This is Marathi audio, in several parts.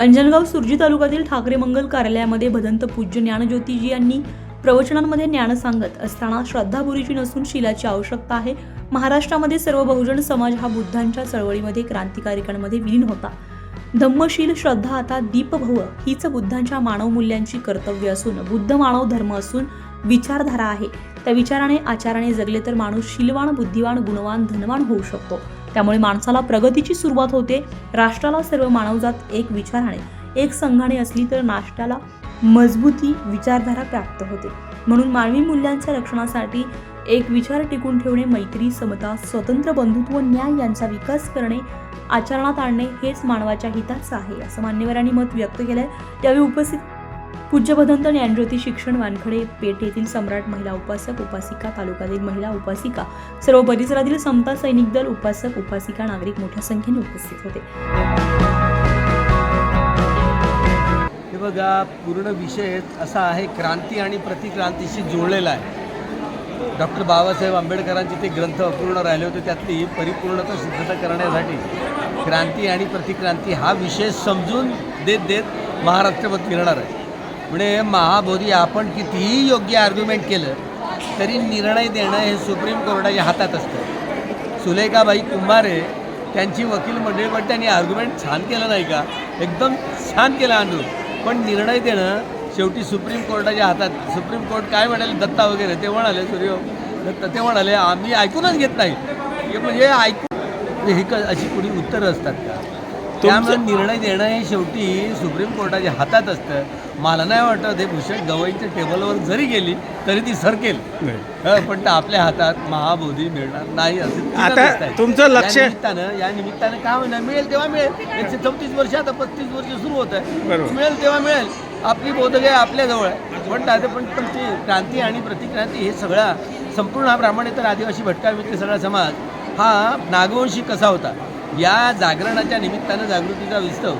अंजनगाव सुरजी तालुक्यातील ठाकरे मंगल कार्यालयामध्ये भदंत पूज्य ज्ञानज्योतीजी यांनी प्रवचनांमध्ये ज्ञान सांगत असताना श्रद्धापुरीची नसून शिलाची आवश्यकता आहे. महाराष्ट्रामध्ये सर्व बहुजन समाज हा बुद्धांच्या चळवळीमध्ये क्रांतिकारिकांमध्ये विलीन होता. धम्मशील श्रद्धा आता दीपभव हीच बुद्धांच्या मानव मूल्यांची कर्तव्य असून बुद्ध मानव धर्म असून विचारधारा आहे. त्या विचाराने आचाराने जगले तर माणूस शीलवान बुद्धिवान गुणवान धनवान होऊ शकतो. त्यामुळे माणसाला प्रगतीची सुरुवात होते. राष्ट्राला सर्व मानवजात एक विचाराने एक संघाने असली तर नाष्ट्याला मजबूती विचारधारा प्राप्त होते. म्हणून मानवी मूल्यांच्या रक्षणासाठी एक विचार टिकून ठेवणे मैत्री समता स्वतंत्र बंधुत्व न्याय यांचा विकास करणे आचरणात आणणे हेच मानवाच्या हिताचं आहे असं मान्यवरांनी मत व्यक्त केलंय. यावेळी उपस्थित पूज्य भदंत ज्ञानज्योती शिक्षण वानखडे पेठ येथील सम्राट महिला उपासक उपासिका तालुक्यातील महिला उपासिका सर्व परिसरातील समता सैनिक दल उपासक उपासिका नागरिक मोठ्या संख्येने उपस्थित होते. हे बघा पूर्ण विषय असा आहे क्रांती आणि प्रतिक्रांतीशी जोडलेला आहे. डॉक्टर बाबासाहेब आंबेडकरांचे ते ग्रंथ अपूर्ण राहिले होते त्यातली परिपूर्णता सिद्धता करण्यासाठी. क्रांती आणि प्रतिक्रांती हा विषय समजून देत देत महाराष्ट्रपत फिरणार आहे. म्हणजे महाबोधी आपण कितीही योग्य आर्ग्युमेंट केलं तरी निर्णय देणं हे सुप्रीम कोर्टाच्या हातात असतं. सुलेखाबाई कुंभारे त्यांची वकील मंडळी पण त्यांनी आर्ग्युमेंट छान केलं नाही का? एकदम छान केलं आंदोलन. पण निर्णय देणं शेवटी सुप्रीम कोर्टाच्या हातात सुप्रीम कोर्ट काय म्हणाले दत्ता वगैरे ते म्हणाले सूर्य दत्ता ते म्हणाले आम्ही ऐकूनच घेत नाही. हे म्हणजे ऐकून हे क अशी कुणी उत्तरं असतात का? त्यामुळे निर्णय देणं हे शेवटी सुप्रीम कोर्टाच्या हातात असतं. मला नाही वाटत हे भूषण गवईच्या टेबलवर जरी गेली तरी ती सरकेल. पण ते आपल्या हातात महाबोधी मिळणार नाही असं आता. तुमचं लक्ष- या निमित्तानं या निमित्तानं काय होणार मिळेल तेव्हा मिळेल. एकशे चौतीस वर्ष आता पस्तीस वर्ष सुरू होत आहे. मिळेल तेव्हा मिळेल. आपली बोधगे आपल्याजवळ आहे. पण दादा पण पण ती क्रांती आणि प्रतिक्रांती हे सगळा संपूर्ण हा ब्राह्मणेतर आदिवासी भटका व्यक्ती सगळा समाज हा नागवंशी कसा होता? या जागरणाच्या निमित्तानं जागृतीचा विस्तव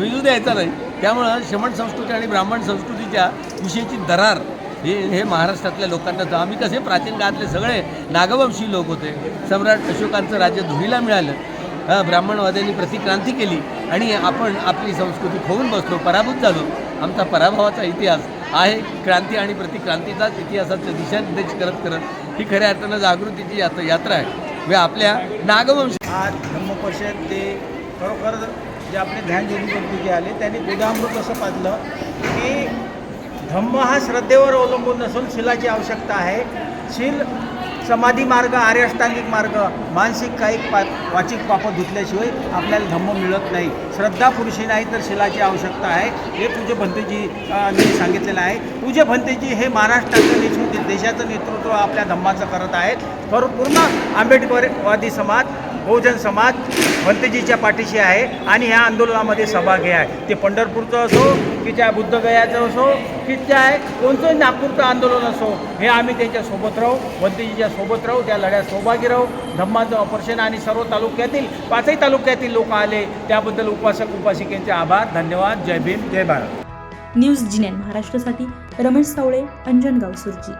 विजू द्यायचा नाही. त्यामुळं श्रमण संस्कृती आणि ब्राह्मण संस्कृतीच्या विषयीची दरार हे हे महाराष्ट्रातल्या लोकांना तर आम्ही कसे प्राचीन काळातले सगळे नागवंशी लोक होते. सम्राट अशोकांचं राज्य धुळीला मिळालं. ब्राह्मणवाद्यांनी प्रतिक्रांती केली आणि आपण आपली संस्कृती खोवून बसलो पराभूत झालो. आमचा पराभवाचा इतिहास आहे. क्रांती आणि प्रतिक्रांतीचाच इतिहासाचं दिशानिर्देश करत करत ही खऱ्या अर्थानं जागृतीची यात्रा यात्रा आहे. व आपल्या नागवंश आज ते खरोखर जे आपले ध्यान ज्योतिबंधू जे आले त्यांनी गोदामृत असं पाजलं की धम्म हा श्रद्धेवर अवलंबून नसून शिलाची आवश्यकता आहे. शील समाधी मार्ग आर्यष्टांगिक मार्ग मानसिक कायिक पा वाचिक पाप धुतल्याशिवाय आपल्याला धम्म मिळत नाही. श्रद्धा पुरुषी नाही तर शिलाची आवश्यकता आहे. हे पूज्य भंतेजी सांगितलेलं आहे. पूज्य भंतेजी हे महाराष्ट्राचं नेतृत्व देशाचं नेतृत्व आपल्या धम्माचं करत आहेत. तर पूर्ण आंबेडकरवादी समाज बहुजन समाज भंतजीच्या पाठीशी आहे आणि ह्या आंदोलनामध्ये सहभागी आहे. ते पंढरपूरचं असो की त्या बुद्धगयाचं असो की त्या कोणतंही नागपूरचं आंदोलन असो हे आम्ही त्यांच्यासोबत राहू भंतजीच्या सोबत राहू त्या लढ्यात सहभागी राहू. धम्माचं ऑपरेशन आणि सर्व तालुक्यातील पाचही तालुक्यातील लोक आले त्याबद्दल उपासक उपासिकेंचे आभार धन्यवाद जय भीम जय भारत. न्यूज जिनेन महाराष्ट्रासाठी रमेश सावळे अंजनगाव सुरजी